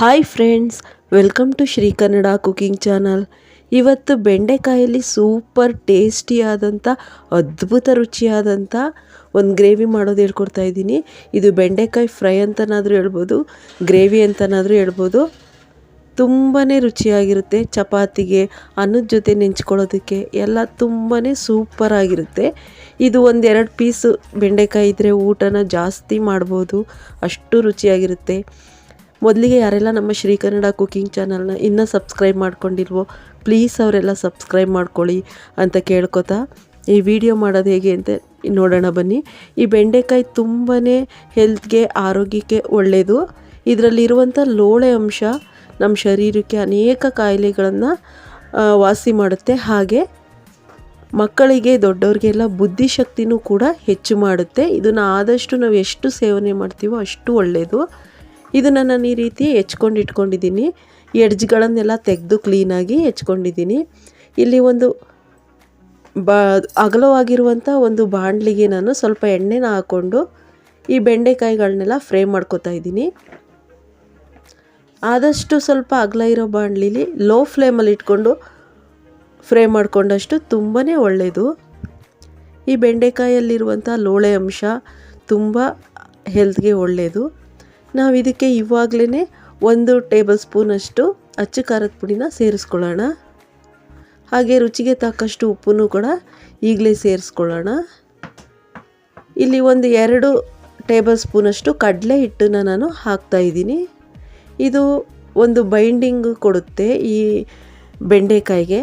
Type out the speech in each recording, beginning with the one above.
Hi friends welcome to Shri Kannada cooking channel ಇವತ್ತು ಬೆಂಡೆಕಾಯಲ್ಲಿ super ಟೇಸ್ಟಿಯಾದಂಥ ಅದ್ಭುತ ರುಚಿಯಾದಂಥ ಒಂದು ಗ್ರೇವಿ ಮಾಡೋದು ಹೇಳ್ಕೊಡ್ತಾ ಇದ್ದೀನಿ. ಇದು ಬೆಂಡೆಕಾಯಿ ಫ್ರೈ ಅಂತನಾದರೂ ಹೇಳ್ಬೋದು ಗ್ರೇವಿ ಅಂತನಾದರೂ ಹೇಳ್ಬೋದು. ತುಂಬಾ ರುಚಿಯಾಗಿರುತ್ತೆ ಚಪಾತಿಗೆ, ಅನ್ನದ ಜೊತೆ ನೆಂಚ್ಕೊಳ್ಳೋದಕ್ಕೆ, ಎಲ್ಲ ತುಂಬಾ ಸೂಪರಾಗಿರುತ್ತೆ ಇದು ಒಂದೆರಡು ಪೀಸು ಬೆಂಡೆಕಾಯಿ ಇದ್ದರೆ ಊಟನ ಜಾಸ್ತಿ ಮಾಡ್ಬೋದು, ಅಷ್ಟು ರುಚಿಯಾಗಿರುತ್ತೆ. ಮೊದಲಿಗೆ ಯಾರೆಲ್ಲ ನಮ್ಮ ಶ್ರೀ ಕನ್ನಡ ಕುಕಿಂಗ್ ಚಾನಲ್ನ ಇನ್ನೂ ಸಬ್ಸ್ಕ್ರೈಬ್ ಮಾಡ್ಕೊಂಡಿಲ್ವೋ, ಪ್ಲೀಸ್ ಅವರೆಲ್ಲ ಸಬ್ಸ್ಕ್ರೈಬ್ ಮಾಡ್ಕೊಳ್ಳಿ ಅಂತ ಕೇಳ್ಕೊತಾ ಈ ವಿಡಿಯೋ ಮಾಡೋದು ಹೇಗೆ ಅಂತ ನೋಡೋಣ ಬನ್ನಿ. ಈ ಬೆಂಡೆಕಾಯಿ ತುಂಬಾ ಹೆಲ್ತ್ಗೆ ಆರೋಗ್ಯಕ್ಕೆ ಒಳ್ಳೆಯದು ಇದರಲ್ಲಿರುವಂಥ ಲೋಳೆ ಅಂಶ ನಮ್ಮ ಶರೀರಕ್ಕೆ ಅನೇಕ ಕಾಯಿಲೆಗಳನ್ನು ವಾಸಿ ಮಾಡುತ್ತೆ. ಹಾಗೆ ಮಕ್ಕಳಿಗೆ, ದೊಡ್ಡವ್ರಿಗೆಲ್ಲ ಬುದ್ಧಿಶಕ್ತಿನೂ ಕೂಡ ಹೆಚ್ಚು ಮಾಡುತ್ತೆ. ಇದನ್ನು ಆದಷ್ಟು ನಾವು ಎಷ್ಟು ಸೇವನೆ ಮಾಡ್ತೀವೋ ಅಷ್ಟು ಒಳ್ಳೆಯದು ಇದನ್ನು ನಾನು ಈ ರೀತಿ ಹೆಚ್ಕೊಂಡು ಇಟ್ಕೊಂಡಿದ್ದೀನಿ. ಎಡ್ಜ್ಗಳನ್ನೆಲ್ಲ ತೆಗೆದು ಕ್ಲೀನಾಗಿ ಹೆಚ್ಕೊಂಡಿದ್ದೀನಿ. ಇಲ್ಲಿ ಒಂದು ಬಾ ಅಗಲವಾಗಿರುವಂಥ ಒಂದು ಬಾಣಲಿಗೆ ನಾನು ಸ್ವಲ್ಪ ಎಣ್ಣೆನ ಹಾಕ್ಕೊಂಡು ಈ ಬೆಂಡೆಕಾಯಿಗಳನ್ನೆಲ್ಲ ಫ್ರೈ ಮಾಡ್ಕೊತಾ ಇದ್ದೀನಿ. ಆದಷ್ಟು ಸ್ವಲ್ಪ ಅಗಲ ಇರೋ ಬಾಣಲಿಲಿ ಲೋ ಫ್ಲೇಮಲ್ಲಿ ಇಟ್ಕೊಂಡು ಫ್ರೈ ಮಾಡಿಕೊಂಡಷ್ಟು ತುಂಬಾ ಒಳ್ಳೆಯದು ಈ ಬೆಂಡೆಕಾಯಲ್ಲಿರುವಂಥ ಲೋಳೆ ಅಂಶ ತುಂಬ ಹೆಲ್ತ್ಗೆ ಒಳ್ಳೆಯದು ನಾವು ಇದಕ್ಕೆ ಇವಾಗಲೇ ಒಂದು ಟೇಬಲ್ ಸ್ಪೂನಷ್ಟು ಅಚ್ಚು ಖಾರದ ಪುಡಿನ ಸೇರಿಸ್ಕೊಳ್ಳೋಣ. ಹಾಗೆ ರುಚಿಗೆ ತಕ್ಕಷ್ಟು ಉಪ್ಪನ್ನು ಕೂಡ ಈಗಲೇ ಸೇರಿಸ್ಕೊಳ್ಳೋಣ. ಇಲ್ಲಿ ಒಂದು ಎರಡು ಟೇಬಲ್ ಸ್ಪೂನಷ್ಟು ಕಡಲೆ ಹಿಟ್ಟನ್ನು ನಾನು ಹಾಕ್ತಾಯಿದ್ದೀನಿ ಇದು ಒಂದು ಬೈಂಡಿಂಗ್ ಕೊಡುತ್ತೆ ಈ ಬೆಂಡೆಕಾಯಿಗೆ.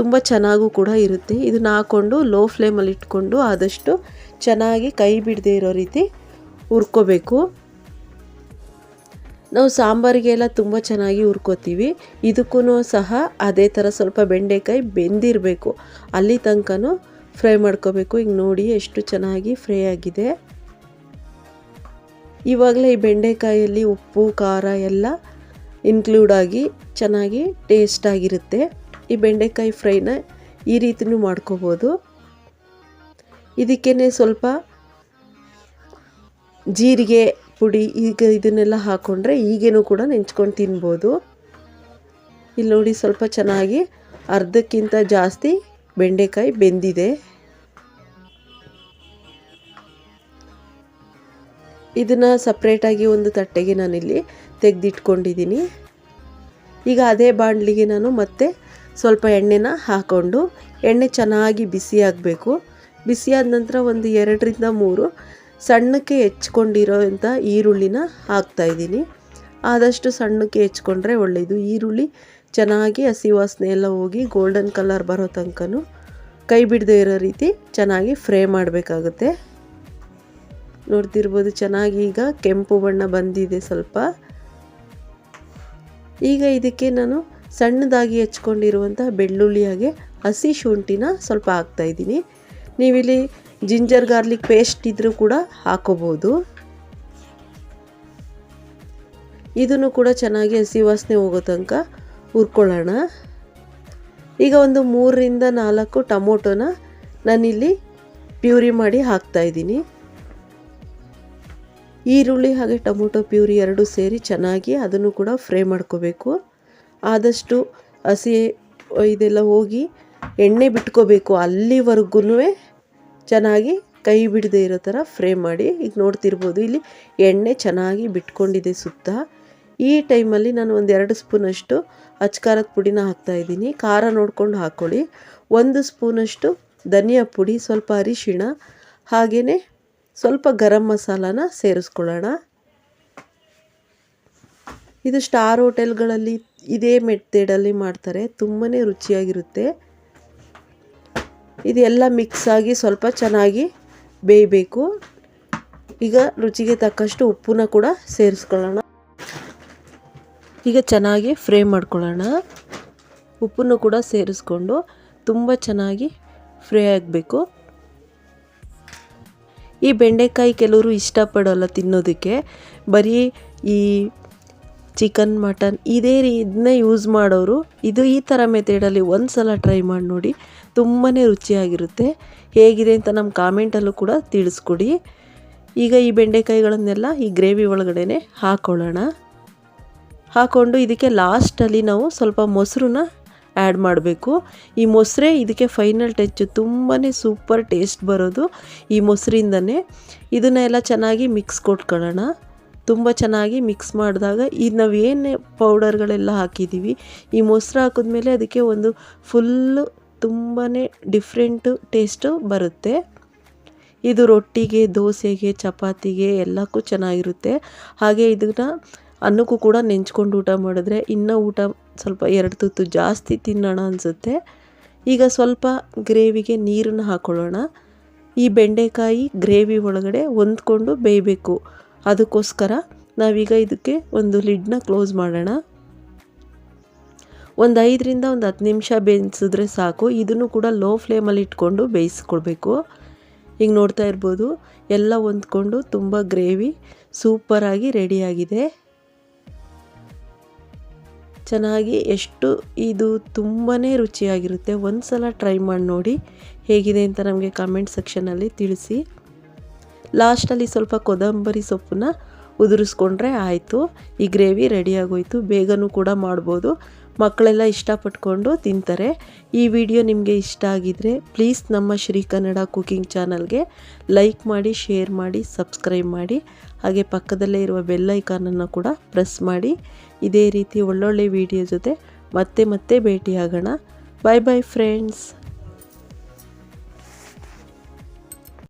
ತುಂಬ ಚೆನ್ನಾಗೂ ಕೂಡ ಇರುತ್ತೆ. ಇದನ್ನ ಹಾಕ್ಕೊಂಡು ಲೋ ಫ್ಲೇಮಲ್ಲಿ ಇಟ್ಕೊಂಡು ಆದಷ್ಟು ಚೆನ್ನಾಗಿ ಕೈ ಬಿಡದೆ ಇರೋ ರೀತಿ ಹುರ್ಕೋಬೇಕು. ನಾವು ಸಾಂಬಾರಿಗೆಲ್ಲ ತುಂಬ ಚೆನ್ನಾಗಿ ಹುರ್ಕೋತೀವಿ. ಇದಕ್ಕೂ ಸಹ ಅದೇ ಥರ ಸ್ವಲ್ಪ ಬೆಂಡೆಕಾಯಿ ಬೆಂದಿರಬೇಕು. ಅಲ್ಲಿ ತನಕನೂ ಫ್ರೈ ಮಾಡ್ಕೋಬೇಕು. ಈಗ ನೋಡಿ ಎಷ್ಟು ಚೆನ್ನಾಗಿ ಫ್ರೈ ಆಗಿದೆ. ಇವಾಗಲೇ ಈ ಬೆಂಡೆಕಾಯಲ್ಲಿ ಉಪ್ಪು, ಖಾರ ಎಲ್ಲ ಇನ್ಕ್ಲೂಡ್ ಆಗಿ ಚೆನ್ನಾಗಿ ಟೇಸ್ಟಾಗಿರುತ್ತೆ ಈ ಬೆಂಡೆಕಾಯಿ ಫ್ರೈನ ಈ ರೀತಿನೂ ಮಾಡ್ಕೋಬೋದು. ಇದಕ್ಕೇ ಸ್ವಲ್ಪ ಜೀರಿಗೆ ಪುಡಿ ಈಗ ಇದನ್ನೆಲ್ಲ ಹಾಕ್ಕೊಂಡ್ರೆ ಈಗೇನು ಕೂಡ ನೆಂಚ್ಕೊಂಡು ತಿನ್ಬೋದು. ಇಲ್ಲಿ ನೋಡಿ ಸ್ವಲ್ಪ ಚೆನ್ನಾಗಿ ಅರ್ಧಕ್ಕಿಂತ ಜಾಸ್ತಿ ಬೆಂಡೆಕಾಯಿ ಬೆಂದಿದೆ. ಇದನ್ನು ಸಪ್ರೇಟಾಗಿ ಒಂದು ತಟ್ಟೆಗೆ ನಾನಿಲ್ಲಿ ತೆಗೆದಿಟ್ಕೊಂಡಿದ್ದೀನಿ. ಈಗ ಅದೇ ಬಾಣಲಿಗೆ ನಾನು ಮತ್ತೆ ಸ್ವಲ್ಪ ಎಣ್ಣೆನ ಹಾಕ್ಕೊಂಡು ಎಣ್ಣೆ ಚೆನ್ನಾಗಿ ಬಿಸಿ ಆಗಬೇಕು. ಬಿಸಿಯಾದ ನಂತರ ಒಂದು ಎರಡರಿಂದ ಮೂರು ಸಣ್ಣಕ್ಕೆ ಹೆಚ್ಕೊಂಡಿರೋಂಥ ಈರುಳ್ಳಿನ ಹಾಕ್ತಾಯಿದ್ದೀನಿ ಆದಷ್ಟು ಸಣ್ಣಕ್ಕೆ ಹೆಚ್ಕೊಂಡ್ರೆ ಒಳ್ಳೆಯದು ಈರುಳ್ಳಿ ಚೆನ್ನಾಗಿ ಹಸಿ ವಾಸನೆ ಎಲ್ಲ ಹೋಗಿ ಗೋಲ್ಡನ್ ಕಲರ್ ಬರೋ ತನಕನೂ ಕೈ ಬಿಡದೇ ಇರೋ ರೀತಿ ಚೆನ್ನಾಗಿ ಫ್ರೈ ಮಾಡಬೇಕಾಗುತ್ತೆ. ನೋಡ್ತಿರ್ಬೋದು ಚೆನ್ನಾಗಿ ಈಗ ಕೆಂಪು ಬಣ್ಣ ಬಂದಿದೆ ಸ್ವಲ್ಪ. ಈಗ ಇದಕ್ಕೆ ನಾನು ಸಣ್ಣದಾಗಿ ಹೆಚ್ಕೊಂಡಿರುವಂಥ ಬೆಳ್ಳುಳ್ಳಿಯಾಗೆ ಹಸಿ ಶುಂಠಿನ ಸ್ವಲ್ಪ ಹಾಕ್ತಾಯಿದ್ದೀನಿ ನೀವಿಲ್ಲಿ ಜಿಂಜರ್ ಗಾರ್ಲಿಕ್ ಪೇಸ್ಟ್ ಇದ್ರೂ ಕೂಡ ಹಾಕೋಬೋದು. ಇದನ್ನು ಕೂಡ ಚೆನ್ನಾಗಿ ಹಸಿ ವಾಸನೆ ಹೋಗೋ ತನಕ ಹುರ್ಕೊಳ್ಳೋಣ. ಈಗ ಒಂದು ಮೂರರಿಂದ ನಾಲ್ಕು ಟೊಮೊಟೊನ ನಾನಿಲ್ಲಿ ಪ್ಯೂರಿ ಮಾಡಿ ಹಾಕ್ತಾಯಿದ್ದೀನಿ ಈರುಳ್ಳಿ ಹಾಗೆ ಟೊಮೊಟೊ ಪ್ಯೂರಿ ಎರಡು ಸೇರಿ ಚೆನ್ನಾಗಿ ಅದನ್ನು ಕೂಡ ಫ್ರೈ ಮಾಡ್ಕೋಬೇಕು. ಆದಷ್ಟು ಹಸಿ ಇದೆಲ್ಲ ಹೋಗಿ ಎಣ್ಣೆ ಬಿಟ್ಕೋಬೇಕು ಅಲ್ಲಿವರೆಗೂ ಚೆನ್ನಾಗಿ ಕೈ ಬಿಡದೆ ಇರೋ ಥರ ಫ್ರೈ ಮಾಡಿ, ಈಗ ನೋಡ್ತಿರ್ಬೋದು ಇಲ್ಲಿ ಎಣ್ಣೆ ಚೆನ್ನಾಗಿ ಬಿಟ್ಕೊಂಡಿದೆ ಸುತ್ತ. ಈ ಟೈಮಲ್ಲಿ ನಾನು ಒಂದು ಎರಡು ಸ್ಪೂನಷ್ಟು ಅಚ್ಕಾರದ ಪುಡಿನ ಹಾಕ್ತಾಯಿದ್ದೀನಿ ಖಾರ ನೋಡ್ಕೊಂಡು ಹಾಕ್ಕೊಳ್ಳಿ ಒಂದು ಸ್ಪೂನಷ್ಟು ಧನಿಯಾ ಪುಡಿ, ಸ್ವಲ್ಪ ಅರಿಶಿಣ ಹಾಗೆಯೇ ಸ್ವಲ್ಪ ಗರಂ ಮಸಾಲಾನ ಸೇರಿಸ್ಕೊಳ್ಳೋಣ. ಇದು ಸ್ಟಾರ್ ಹೋಟೆಲ್ಗಳಲ್ಲಿ ಇದೇ ಮೆಥಡಲ್ಲಿ ಮಾಡ್ತಾರೆ. ತುಂಬಾ ರುಚಿಯಾಗಿರುತ್ತೆ. ಇದೆಲ್ಲ ಮಿಕ್ಸ್ ಆಗಿ ಸ್ವಲ್ಪ ಚೆನ್ನಾಗಿ ಬೇಯಬೇಕು. ಈಗ ರುಚಿಗೆ ತಕ್ಕಷ್ಟು ಉಪ್ಪನ್ನ ಕೂಡ ಸೇರಿಸ್ಕೊಳ್ಳೋಣ. ಈಗ ಚೆನ್ನಾಗಿ ಫ್ರೈ ಮಾಡ್ಕೊಳ್ಳೋಣ. ಉಪ್ಪನ್ನು ಕೂಡ ಸೇರಿಸ್ಕೊಂಡು ತುಂಬ ಚೆನ್ನಾಗಿ ಫ್ರೈ ಆಗಬೇಕು. ಈ ಬೆಂಡೆಕಾಯಿ ಕೆಲವರು ಇಷ್ಟಪಡೋಲ್ಲ ತಿನ್ನೋದಕ್ಕೆ. ಬರೀ ಈ ಚಿಕನ್, ಮಟನ್ ಇದೇ ರೀ ಇದನ್ನೇ ಯೂಸ್ ಮಾಡೋರು. ಇದು ಈ ಥರ ಮೆಥಡಲ್ಲಿ ಒಂದು ಸಲ ಟ್ರೈ ಮಾಡಿ ನೋಡಿ ತುಂಬಾ ರುಚಿಯಾಗಿರುತ್ತೆ. ಹೇಗಿದೆ ಅಂತ ನಮ್ಮ ಕಾಮೆಂಟಲ್ಲೂ ಕೂಡ ತಿಳಿಸ್ಕೊಡಿ. ಈಗ ಈ ಬೆಂಡೆಕಾಯಿಗಳನ್ನೆಲ್ಲ ಈ ಗ್ರೇವಿ ಒಳಗಡೆ ಹಾಕ್ಕೊಳ್ಳೋಣ ಹಾಕ್ಕೊಂಡು ಇದಕ್ಕೆ ಲಾಸ್ಟಲ್ಲಿ ನಾವು ಸ್ವಲ್ಪ ಮೊಸರನ್ನ ಆ್ಯಡ್ ಮಾಡಬೇಕು. ಈ ಮೊಸರೇ ಇದಕ್ಕೆ ಫೈನಲ್ ಟಚ್ಚು ತುಂಬಾ ಸೂಪರ್ ಟೇಸ್ಟ್ ಬರೋದು ಈ ಮೊಸರಿಂದನೇ. ಇದನ್ನೆಲ್ಲ ಚೆನ್ನಾಗಿ ಮಿಕ್ಸ್ ಕೊಟ್ಕೊಳ್ಳೋಣ. ತುಂಬ ಚೆನ್ನಾಗಿ ಮಿಕ್ಸ್ ಮಾಡಿದಾಗ ಇದು ನಾವು ಏನು ಪೌಡರ್ಗಳೆಲ್ಲ ಹಾಕಿದ್ದೀವಿ ಈ ಮೊಸರು ಹಾಕಿದ್ಮೇಲೆ ಅದಕ್ಕೆ ಒಂದು ಫುಲ್ಲು ತುಂಬಾ ಡಿಫ್ರೆಂಟು ಟೇಸ್ಟು ಬರುತ್ತೆ. ಇದು ರೊಟ್ಟಿಗೆ, ದೋಸೆಗೆ, ಚಪಾತಿಗೆ ಎಲ್ಲಕ್ಕೂ ಚೆನ್ನಾಗಿರುತ್ತೆ. ಹಾಗೆ ಇದನ್ನು ಅನ್ನಕ್ಕೂ ಕೂಡ ನೆಂಚ್ಕೊಂಡು ಊಟ ಮಾಡಿದ್ರೆ ಇನ್ನೂ ಊಟ ಸ್ವಲ್ಪ ಎರಡು ತುತ್ತು ಜಾಸ್ತಿ ತಿನ್ನೋಣ ಅನಿಸುತ್ತೆ. ಈಗ ಸ್ವಲ್ಪ ಗ್ರೇವಿಗೆ ನೀರನ್ನು ಹಾಕ್ಕೊಳ್ಳೋಣ ಈ ಬೆಂಡೆಕಾಯಿ ಗ್ರೇವಿ ಒಳಗಡೆ ಹೊಂದ್ಕೊಂಡು ಬೇಯಬೇಕು. ಅದಕ್ಕೋಸ್ಕರ ನಾವೀಗ ಇದಕ್ಕೆ ಒಂದು ಲಿಡ್ನ ಕ್ಲೋಸ್ ಮಾಡೋಣ. ಒಂದು ಐದರಿಂದ ಒಂದು ಹತ್ತು ನಿಮಿಷ ಬೇಯಿಸಿದ್ರೆ ಸಾಕು. ಇದನ್ನು ಕೂಡ ಲೋ ಫ್ಲೇಮಲ್ಲಿ ಇಟ್ಕೊಂಡು ಬೇಯಿಸ್ಕೊಳ್ಬೇಕು. ಈಗ ನೋಡ್ತಾ ಇರ್ಬೋದು. ಎಲ್ಲ ಹೊಂದ್ಕೊಂಡು ತುಂಬ ಗ್ರೇವಿ ಸೂಪರಾಗಿ ರೆಡಿಯಾಗಿದೆ ಚೆನ್ನಾಗಿ ಎಷ್ಟು ಇದು ತುಂಬಾ ರುಚಿಯಾಗಿರುತ್ತೆ. ಒಂದು ಸಲ ಟ್ರೈ ಮಾಡಿ ನೋಡಿ ಹೇಗಿದೆ ಅಂತ ನಮಗೆ ಕಮೆಂಟ್ ಸೆಕ್ಷನಲ್ಲಿ ತಿಳಿಸಿ. ಲಾಸ್ಟಲ್ಲಿ ಸ್ವಲ್ಪ ಕೊತ್ತಂಬರಿ ಸೊಪ್ಪನ್ನ ಉದುರಿಸ್ಕೊಂಡ್ರೆ ಆಯಿತು. ಈ ಗ್ರೇವಿ ರೆಡಿಯಾಗೋಯಿತು ಬೇಗನೂ ಕೂಡ ಮಾಡ್ಬೋದು. ಮಕ್ಕಳೆಲ್ಲ ಇಷ್ಟಪಟ್ಕೊಂಡು ತಿಂತಾರೆ. ಈ ವಿಡಿಯೋ ನಿಮಗೆ ಇಷ್ಟ ಆಗಿದರೆ ಪ್ಲೀಸ್ ನಮ್ಮ ಶ್ರೀ ಕನ್ನಡ ಕುಕಿಂಗ್ ಚಾನಲ್ಗೆ ಲೈಕ್ ಮಾಡಿ, ಶೇರ್ ಮಾಡಿ, ಸಬ್ಸ್ಕ್ರೈಬ್ ಮಾಡಿ. ಹಾಗೆ ಪಕ್ಕದಲ್ಲೇ ಇರುವ ಬೆಲ್ಲೈಕಾನನ್ನು ಕೂಡ ಪ್ರೆಸ್ ಮಾಡಿ. ಇದೇ ರೀತಿ ಒಳ್ಳೊಳ್ಳೆ ವಿಡಿಯೋ ಜೊತೆ ಮತ್ತೆ ಮತ್ತೆ ಭೇಟಿಯಾಗೋಣ. ಬಾಯ್ ಬಾಯ್ ಫ್ರೆಂಡ್ಸ್